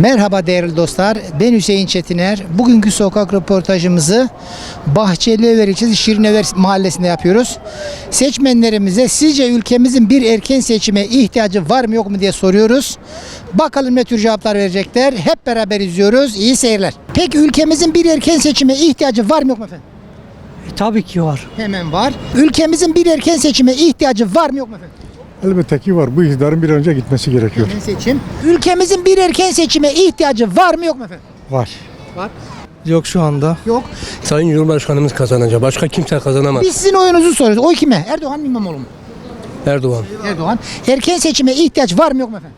Merhaba değerli dostlar. Ben Hüseyin Çetiner. Bugünkü sokak röportajımızı Bahçelievler ilçesi Şirinever mahallesinde yapıyoruz. Seçmenlerimize sizce ülkemizin bir erken seçime ihtiyacı var mı yok mu diye soruyoruz. Bakalım ne tür cevaplar verecekler. Hep beraber izliyoruz. İyi seyirler. Peki ülkemizin bir erken seçime ihtiyacı var mı yok mu efendim? Tabii ki var. Hemen var. Ülkemizin bir erken seçime ihtiyacı var mı yok mu efendim? Elbette ki var. Bu iktidarın bir an önce gitmesi gerekiyor. Erken seçim. Ülkemizin bir erken seçime ihtiyacı var mı yok mu efendim? Var. Var. Yok şu anda. Yok. Sayın Cumhurbaşkanımız kazanacak. Başka kimse kazanamaz. Biz sizin oyunuzu soruyoruz. Oy kime? Erdoğan mı İmamoğlu mu? Erdoğan. Erdoğan. Erken seçime ihtiyaç var mı yok mu efendim?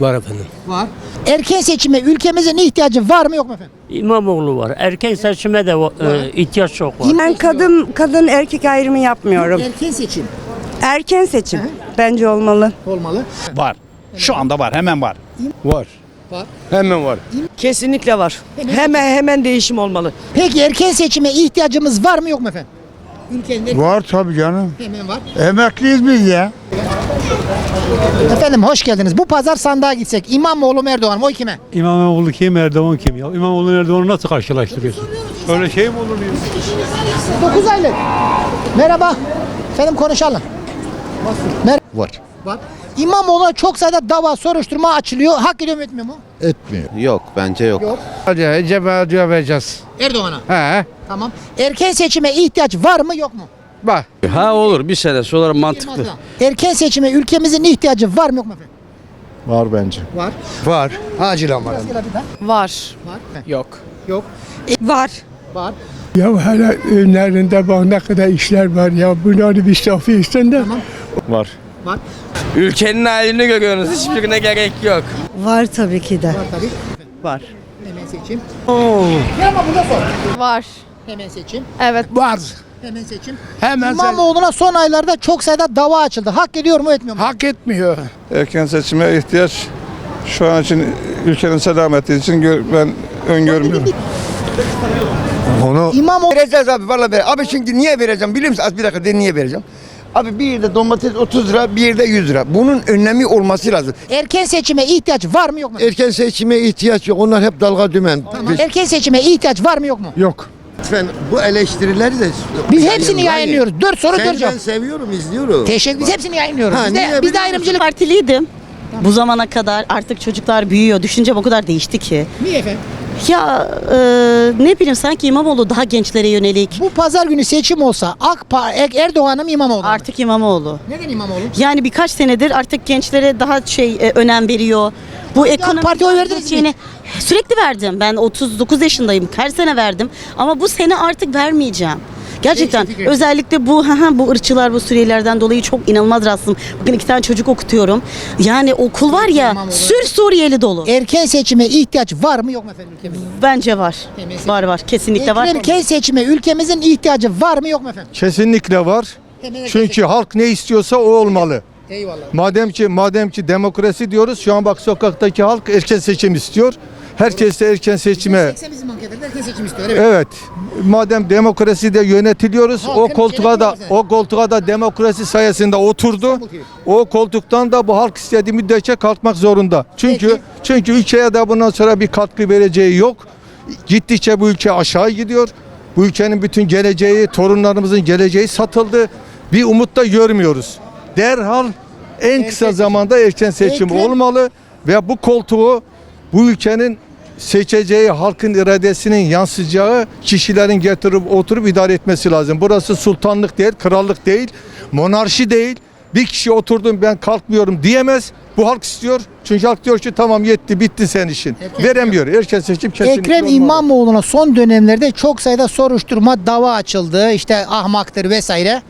Var efendim. Var. Erken seçime ülkemizin ihtiyacı var mı yok mu efendim? İmamoğlu var. Erken seçime de e, ihtiyaç çok var. Ben kadın kadın erkek ayrımı yapmıyorum. Erken seçim Erken seçim bence olmalı. olmalı. Var. Şu anda var. Hemen var. Var. Var. Hemen var. Kesinlikle var. Hemen hemen değişim olmalı. Peki erken seçime ihtiyacımız var mı yok mu efendim? Ülkenin Var tabii canım. hemen var. Emekliyiz biz ya. Efendim hoş geldiniz. Bu pazar sandığa gitsek İmamoğlu mu Erdoğan mı? Oy kime? İmamoğlu kim, Erdoğan kim ya? İmamoğlu Erdoğan'ı nasıl karşılaştırıyorsun? Öyle şey mi olur ya? 9 aylık. Merhaba. Efendim konuşalım. Mer Var. var. İmamoğlu'na çok sayıda dava soruşturma açılıyor. Hak ediyor mu etmiyor mu? Etmiyor. Yok bence yok. Yok. Hadi cebe vereceğiz. Erdoğan'a. He. Tamam. Erken seçime ihtiyaç var mı yok mu? Bak. Ha olur bir sene sonra mantıklı. Erken seçime ülkemizin ihtiyacı var mı yok mu efendim? Var bence. Var. Var. Acil ama. Var. Var. Yok. Yok. Var. Var. Ya hala önlerinde bak ne kadar işler var ya. Bunları bir safi etsen de. Var. Var. Ülkenin halini görüyorsunuz. Hiçbirine gerek yok. Var tabii ki de. Var tabii. Var. Hemen seçim. Ya ama burada sor. Var. Hemen seçim. Evet. Var. Hemen seçim. Hemen İmamoğlu'na son aylarda çok sayıda dava açıldı. Hak ediyor mu etmiyor mu? Hak etmiyor. Erken seçime ihtiyaç şu an için ülkenin selameti için ben öngörmüyorum. Onu İmamoğlu vereceğiz abi vallahi ver. Abi çünkü niye vereceğim biliyor musun? Az bir dakika de niye vereceğim? Abi bir yerde domates 30 lira, bir yerde 100 lira. Bunun önlemi olması lazım. erken seçime ihtiyaç var mı yok mu? Erken seçime ihtiyaç yok. Onlar hep dalga dümen. Erken seçime ihtiyaç var mı yok mu? Yok. Lütfen bu eleştirileri de Biz hepsini yayınlıyoruz. Dört soru dört ben cevap. seviyorum, izliyorum. Teşekkür Biz hepsini yayınlıyoruz. Ha, Biz niye de, biz de biliyor ayrımcılık. Partiliydim. Bu zamana kadar artık çocuklar büyüyor. Düşüncem o kadar değişti ki. Niye efendim? Ya e, ne bileyim sanki İmamoğlu daha gençlere yönelik. Bu pazar günü seçim olsa AK Parti Erdoğan'ın mı İmamoğlu? mu? Artık İmamoğlu. Neden İmamoğlu? Yani birkaç senedir artık gençlere daha şey e, önem veriyor. Bu ekonomi Parti'ye oy verdiniz mi? Sürekli verdim. Ben 39 yaşındayım. Her sene verdim. Ama bu sene artık vermeyeceğim. Gerçekten Değişiklik. özellikle bu ha ha, bu ırkçılar bu Suriyelilerden dolayı çok inanılmaz rahatsızım. Bugün iki tane çocuk okutuyorum. Yani okul var ya İmamoğlu. sür Suriyeli dolu. Erken seçime ihtiyaç var mı yok mu efendim ülkemizde? Bence var. Temizlik. Var var. Kesinlikle var. Erken seçime ülkemizin ihtiyacı var mı yok mu efendim? Kesinlikle var. Çünkü halk ne istiyorsa o olmalı. Eyvallah. Madem ki madem ki demokrasi diyoruz şu an bak sokaktaki halk erken seçim istiyor. Herkes de erken seçime 80 bizim anketlerde erken seçim istiyor. Evet. Evet. Madem demokraside yönetiliyoruz Halkın o koltuğa da o koltuğa da demokrasi sayesinde oturdu. O koltuktan da bu halk istediği müddetçe kalkmak zorunda. Çünkü Peki. çünkü ülkeye de bundan sonra bir katkı vereceği yok. Gittikçe bu ülke aşağı gidiyor. Bu ülkenin bütün geleceği, torunlarımızın geleceği satıldı. Bir umut da görmüyoruz. Derhal en kısa zamanda erken seçim Ekrem- olmalı ve bu koltuğu bu ülkenin seçeceği halkın iradesinin yansıyacağı kişilerin getirip oturup idare etmesi lazım. Burası sultanlık değil, krallık değil, monarşi değil. Bir kişi oturdum ben kalkmıyorum diyemez. Bu halk istiyor. Çünkü halk diyor ki tamam yetti bitti sen işin. Veremiyor. Erken seçim kesinlikle Ekrem. İmamoğlu'na son dönemlerde çok sayıda soruşturma, dava açıldı. İşte ahmaktır vesaire.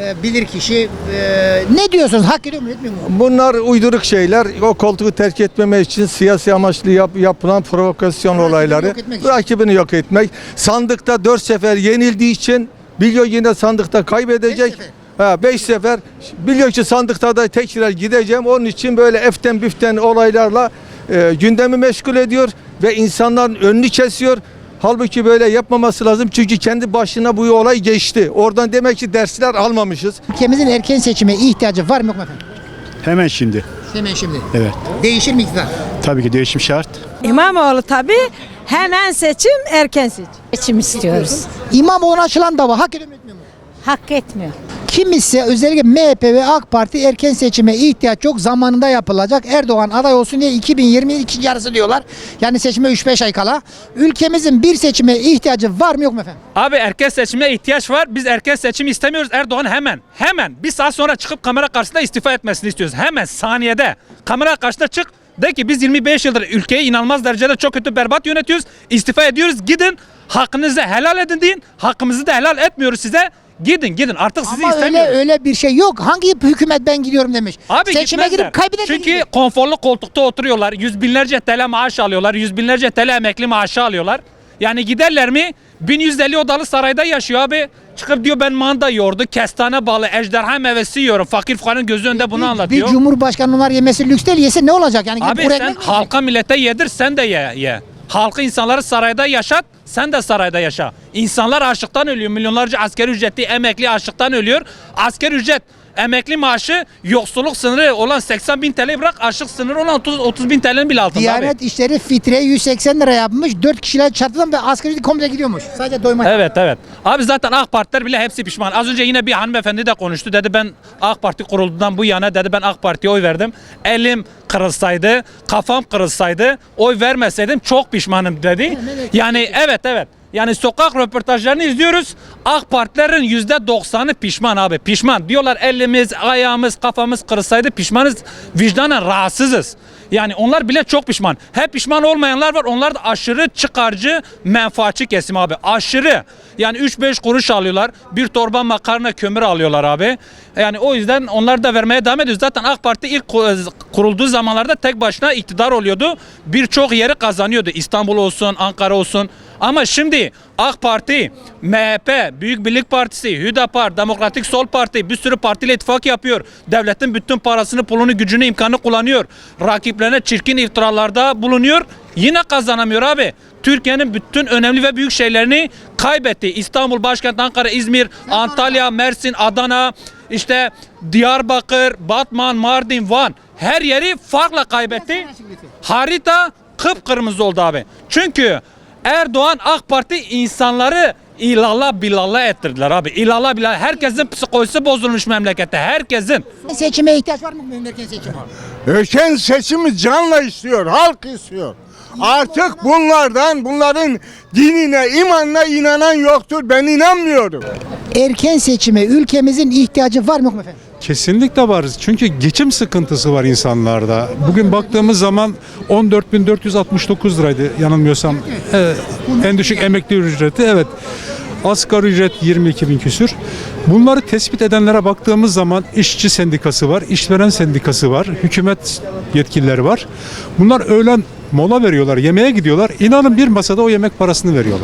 Ee, bilir kişi. Ee, ne diyorsunuz? Hak ediyor mu etmiyor mu? Bunlar uyduruk şeyler. O koltuğu terk etmeme için siyasi amaçlı yap- yapılan provokasyon Rakibini olayları. yok etmek için. Rakibini yok etmek. Sandıkta dört sefer yenildiği için biliyor yine sandıkta kaybedecek. Sefer. Ha, beş sefer biliyor ki sandıkta da tekrar gideceğim. Onun için böyle eften büften olaylarla e, gündemi meşgul ediyor ve insanların önünü kesiyor. Halbuki böyle yapmaması lazım çünkü kendi başına bu olay geçti. Oradan demek ki dersler almamışız. Ülkemizin erken seçime ihtiyacı var mı yok mu efendim? Hemen şimdi. Hemen şimdi. Evet. Değişir mi iktidar? Tabii ki değişim şart. İmamoğlu tabii. Hemen seçim, erken seçim. Seçim istiyoruz. İmamoğlu'na açılan dava hak ediyor mu etmiyor mu? Hak etmiyor. Kim ise özellikle MHP ve AK Parti erken seçime ihtiyaç yok zamanında yapılacak. Erdoğan aday olsun diye 2020 ikinci yarısı diyorlar. Yani seçime 3-5 ay kala. Ülkemizin bir seçime ihtiyacı var mı yok mu efendim? Abi erken seçime ihtiyaç var. Biz erken seçim istemiyoruz. Erdoğan hemen hemen bir saat sonra çıkıp kamera karşısında istifa etmesini istiyoruz. Hemen saniyede kamera karşısına çık. De ki biz 25 yıldır ülkeyi inanılmaz derecede çok kötü berbat yönetiyoruz. İstifa ediyoruz. Gidin hakkınızı helal edin deyin. Hakkımızı da helal etmiyoruz size. Gidin gidin artık sizi Ama öyle istemiyoruz. öyle bir şey yok. Hangi hükümet ben gidiyorum demiş. Abi Seçime gitmezler. girip kaybeder Çünkü konforlu koltukta oturuyorlar. Yüz binlerce TL maaş alıyorlar. Yüz binlerce TL emekli maaşı alıyorlar. Yani giderler mi? 1150 odalı sarayda yaşıyor abi. Çıkıp diyor ben manda yoğurdu, kestane balı, ejderha meyvesi yiyorum. Fakir fukaranın gözü önünde bunu bir anlatıyor. cumhurbaşkanı var yemesi lüks değil yese ne olacak? Yani gidip Abi sen ekmek mi halka millete yedir sen de ye. ye. Halkı insanları sarayda yaşat sen de sarayda yaşa. İnsanlar açlıktan ölüyor. Milyonlarca askeri ücretli emekli açlıktan ölüyor. Asker ücret emekli maaşı yoksulluk sınırı olan 80 bin TL bırak açlık sınırı olan 30, 30 bin TL'nin bile altında abi. Diyanet İşleri fitre 180 lira yapmış. 4 kişiler çarptıdan ve asgari ücret komple gidiyormuş. Sadece doymak. Evet evet. Abi zaten AK Partiler bile hepsi pişman. Az önce yine bir hanımefendi de konuştu. Dedi ben AK Parti kurulduğundan bu yana dedi ben AK Parti'ye oy verdim. Elim kırılsaydı, kafam kırılsaydı, oy vermeseydim çok pişmanım dedi. Yani evet evet. Yani sokak röportajlarını izliyoruz. AK Partilerin yüzde doksanı pişman abi. Pişman. Diyorlar elimiz, ayağımız, kafamız kırılsaydı pişmanız. Vicdanen rahatsızız. Yani onlar bile çok pişman. Hep pişman olmayanlar var. Onlar da aşırı çıkarcı, menfaatçi kesim abi. Aşırı. Yani 3-5 kuruş alıyorlar. Bir torba makarna kömür alıyorlar abi. Yani o yüzden onlar da vermeye devam ediyor. Zaten AK Parti ilk ku- kurulduğu zamanlarda tek başına iktidar oluyordu. Birçok yeri kazanıyordu. İstanbul olsun, Ankara olsun. Ama şimdi AK Parti, MHP, Büyük Birlik Partisi, Hüdapar, Demokratik Sol Parti bir sürü partiyle ittifak yapıyor. Devletin bütün parasını, pulunu, gücünü, imkanı kullanıyor. Rakiplerine çirkin iftiralarda bulunuyor. Yine kazanamıyor abi. Türkiye'nin bütün önemli ve büyük şeylerini kaybetti. İstanbul, başkent Ankara, İzmir, Antalya, Mersin, Adana, işte Diyarbakır, Batman, Mardin, Van her yeri farkla kaybetti. Harita kıpkırmızı oldu abi. Çünkü Erdoğan AK Parti insanları ilalla bilalla ettirdiler abi. İlalla bilalla. Herkesin psikolojisi bozulmuş memlekette. Herkesin. Seçime ihtiyaç var mı bu erken seçime? Erken seçimi canla istiyor, halk istiyor. Artık bunlardan, bunların dinine, imanına inanan yoktur. Ben inanmıyorum. Erken seçime ülkemizin ihtiyacı var mı efendim? Kesinlikle var. Çünkü geçim sıkıntısı var insanlarda. Bugün baktığımız zaman 14.469 liraydı yanılmıyorsam. Evet, en düşük emekli ücreti evet. Asgari ücret 22 bin küsür. Bunları tespit edenlere baktığımız zaman işçi sendikası var, işveren sendikası var, hükümet yetkilileri var. Bunlar öğlen mola veriyorlar, yemeğe gidiyorlar. İnanın bir masada o yemek parasını veriyorlar.